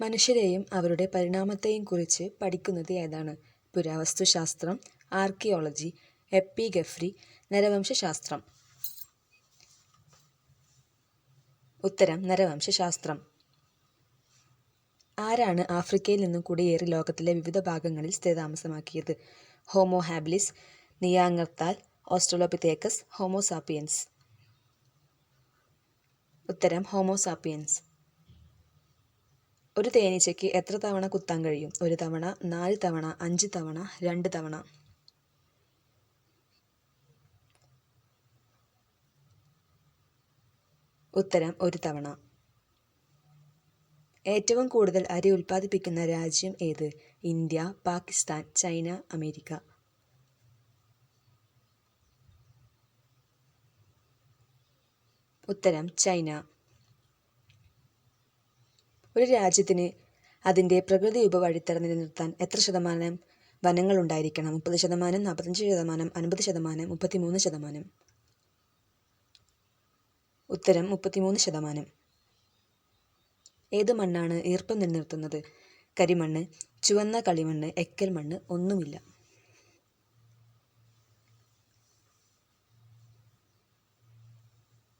മനുഷ്യരെയും അവരുടെ പരിണാമത്തെയും കുറിച്ച് പഠിക്കുന്നത് ഏതാണ്? പുരാവസ്തുശാസ്ത്രം ആർക്കിയോളജി എപ്പിഗഫ്രി നരവംശശാസ്ത്രം. ഉത്തരം നരവംശശാസ്ത്രം. ആരാണ് ആഫ്രിക്കയിൽ നിന്നും കുടിയേറി ലോകത്തിലെ വിവിധ ഭാഗങ്ങളിൽ സ്ഥിരതാമസമാക്കിയത്? Homo habilis Neanderthal Australopithecus Homo sapiens ഉത്തരം ഹോമോ സാപ്പിയൻസ്. ഒരു തേനീച്ചയ്ക്ക് എത്ര തവണ കുത്താൻ കഴിയും? ഒരു തവണ നാല് തവണ അഞ്ച് തവണ രണ്ട് തവണ? ഉത്തരം ഒരു തവണ. ഏറ്റവും കൂടുതൽ അരി ഉൽപ്പാദിപ്പിക്കുന്ന രാജ്യം ഏത്? India Pakistan China America. ഉത്തരം ചൈന. ഒരു രാജ്യത്തിന് അതിന്റെ പ്രകൃതി ഉപവഴിത്തര നിലനിർത്താൻ എത്ര ശതമാനം വനങ്ങൾ ഉണ്ടായിരിക്കണം? മുപ്പത് ശതമാനം നാൽപ്പത്തഞ്ച് ശതമാനം അൻപത് ശതമാനം മുപ്പത്തിമൂന്ന് ശതമാനം? ഉത്തരം മുപ്പത്തിമൂന്ന് ശതമാനം. ഏത് മണ്ണാണ് ഈർപ്പം നിലനിർത്തുന്നത്? കരിമണ്ണ് ചുവന്ന കളിമണ്ണ് എക്കൽ മണ്ണ് ഒന്നുമില്ല.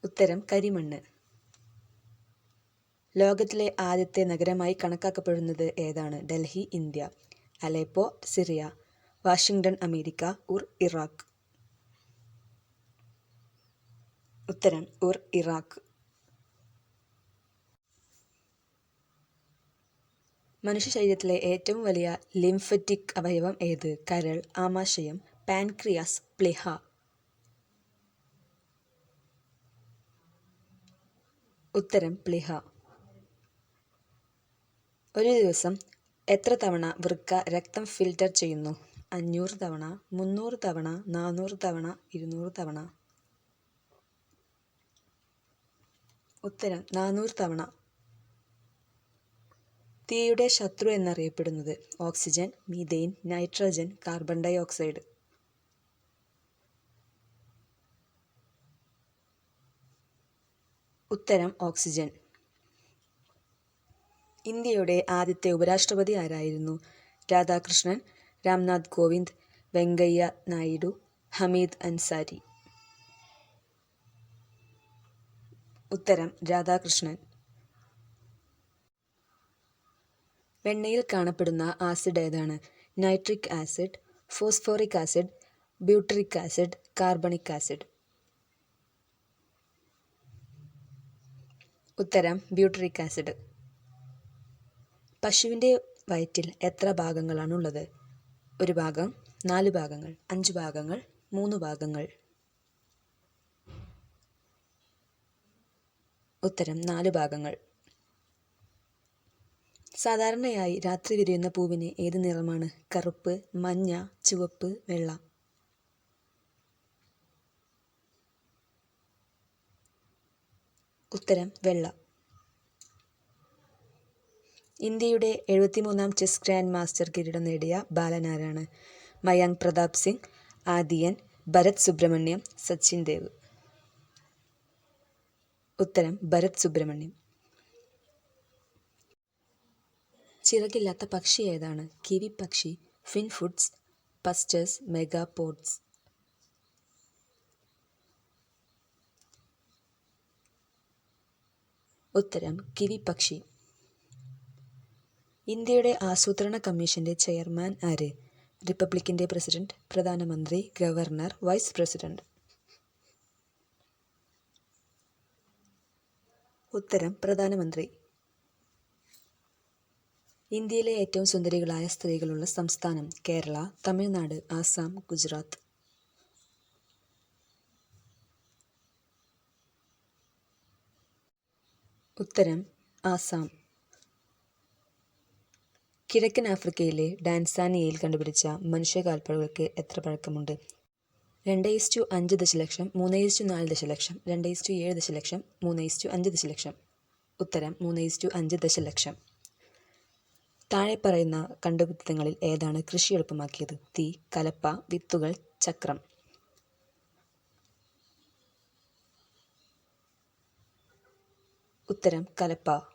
ഉത്തരം കരിമണ്ണ്. ലോകത്തിലെ ആദ്യത്തെ നഗരമായി കണക്കാക്കപ്പെടുന്നത് ഏതാണ്? Delhi India. Aleppo Syria. Washington America. Ur Iraq. ഉത്തരം ഉർ ഇറാഖ്. മനുഷ്യ ശരീരത്തിലെ ഏറ്റവും വലിയ ലിംഫറ്റിക് അവയവം ഏത്? കരൾ ആമാശയം പാൻക്രിയാസ് പ്ലിഹ. ഉത്തരം പ്ലിഹ. ഒരു ദിവസം എത്ര തവണ വൃക്ക രക്തം ഫിൽട്ടർ ചെയ്യുന്നു? അഞ്ഞൂറ് തവണ മുന്നൂറ് തവണ നാനൂറ് തവണ ഇരുന്നൂറ് തവണ? ഉത്തരം നാനൂറ് തവണ. തീയുടെ ശത്രു എന്നറിയപ്പെടുന്നത് oxygen methane nitrogen carbon dioxide ഉത്തരം ഓക്സിജൻ. ഇന്ത്യയുടെ ആദ്യത്തെ ഉപരാഷ്ട്രപതി ആരായിരുന്നു? രാധാകൃഷ്ണൻ രാംനാഥ് കോവിന്ദ് വെങ്കയ്യ നായിഡു ഹമീദ് അൻസാരി. ഉത്തരം രാധാകൃഷ്ണൻ. വെണ്ണയിൽ കാണപ്പെടുന്ന ആസിഡ് ഏതാണ്? Nitric acid phosphoric acid butyric acid carbonic acid. ഉത്തരം ബ്യൂട്രിക് ആസിഡ്. പശുവിന്റെ വയറ്റിൽ എത്ര ഭാഗങ്ങളാണുള്ളത്? ഒരു ഭാഗം നാല് ഭാഗങ്ങൾ അഞ്ച് ഭാഗങ്ങൾ മൂന്ന് ഭാഗങ്ങൾ. ഉത്തരം നാല് ഭാഗങ്ങൾ. സാധാരണയായി രാത്രി വിരിയുന്ന പൂവിന് ഏത് നിറമാണ്? കറുപ്പ് മഞ്ഞ ചുവപ്പ് വെള്ള. ഉത്തരം വെള്ള. ഇന്ത്യയുടെ എഴുപത്തിമൂന്നാം ചെസ് ഗ്രാൻഡ് മാസ്റ്റർ കിരീടം നേടിയ ബാലനാരാണ് മയാങ്ക് പ്രതാപ് സിംഗ് ആദിയൻ ഭരത് സുബ്രഹ്മണ്യം സച്ചിൻ ദേവ്. ഉത്തരം ഭരത് സുബ്രഹ്മണ്യം. ചിറകില്ലാത്ത പക്ഷി ഏതാണ്? കിവി പക്ഷി ഫിൻ ഫുഡ്സ് പസ്റ്റേഴ്സ് മെഗാപോഡ്സ് ഉത്തരം കിവി പക്ഷി. ഇന്ത്യയുടെ ആസൂത്രണ കമ്മീഷന്റെ ചെയർമാൻ ആര്? റിപ്പബ്ലിക്കിന്റെ പ്രസിഡന്റ് പ്രധാനമന്ത്രി ഗവർണർ വൈസ് പ്രസിഡന്റ്. ഉത്തരം പ്രധാനമന്ത്രി. ഇന്ത്യയിലെ ഏറ്റവും സുന്ദരികളായ സ്ത്രീകളുള്ള സംസ്ഥാനം കേരള തമിഴ്നാട് ആസാം ഗുജറാത്ത്. ഉത്തരം ആസാം. കിഴക്കൻ ആഫ്രിക്കയിലെ ഡാൻസാനിയയിൽ കണ്ടുപിടിച്ച മനുഷ്യ മനുഷ്യകാൽപ്പഴകൾക്ക് എത്ര പഴക്കമുണ്ട്? രണ്ട് ഈസ്റ്റു അഞ്ച് ദശലക്ഷം മൂന്ന് ഈസ്റ്റു നാല് ദശലക്ഷം രണ്ട് ഈസ്റ്റു ഏഴ് ദശലക്ഷം മൂന്ന് ഈസ്റ്റു അഞ്ച് ദശലക്ഷം. ഉത്തരം മൂന്ന് ഈസ്റ്റു അഞ്ച് ദശലക്ഷം. താഴെ പറയുന്ന കണ്ടുപിടുത്തങ്ങളിൽ ഏതാണ് കൃഷി എളുപ്പമാക്കിയത്? തീ കലപ്പ വിത്തുകൾ ചക്രം. ഉത്തരം കലപ്പ.